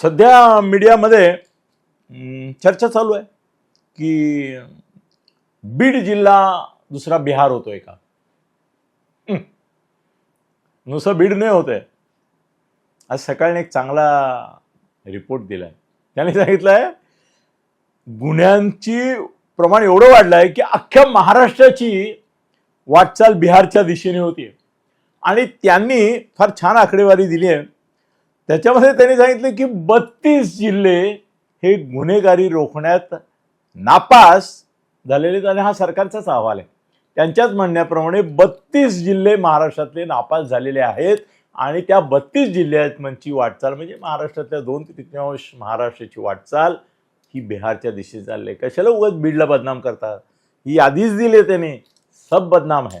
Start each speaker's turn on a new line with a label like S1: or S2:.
S1: सध्या मीडियामध्ये चर्चा चालू आहे की बीड जिल्हा दुसरा बिहार होतोय का? नुसतं बीड नाही होतंय आज सकाळने एक चांगला रिपोर्ट दिलाय. त्याने सांगितलंय गुन्ह्यांची प्रमाण एवढं वाढलं आहे की अख्ख्या महाराष्ट्राची वाटचाल बिहारच्या दिशेने होती आणि त्यांनी फार छान आकडेवारी दिली आहे त्याच्यामध्ये त्यांनी सांगितलं की बत्तीस जिल्हे हे गुन्हेगारी रोखण्यात नापास झालेले आणि हा सरकारचाच अहवाल आहे. त्यांच्याच म्हणण्याप्रमाणे बत्तीस जिल्हे महाराष्ट्रातले नापास झालेले आहेत आणि त्या बत्तीस जिल्ह्यांची वाटचाल म्हणजे महाराष्ट्रातल्या दोन तृतीयांश महाराष्ट्राची वाटचाल ही बिहारच्या दिशेने चालली आहे. कशाला उगाच बीडला बदनाम करतात? ही आधीच दिली आहे त्यांनी. सब बदनाम आहे.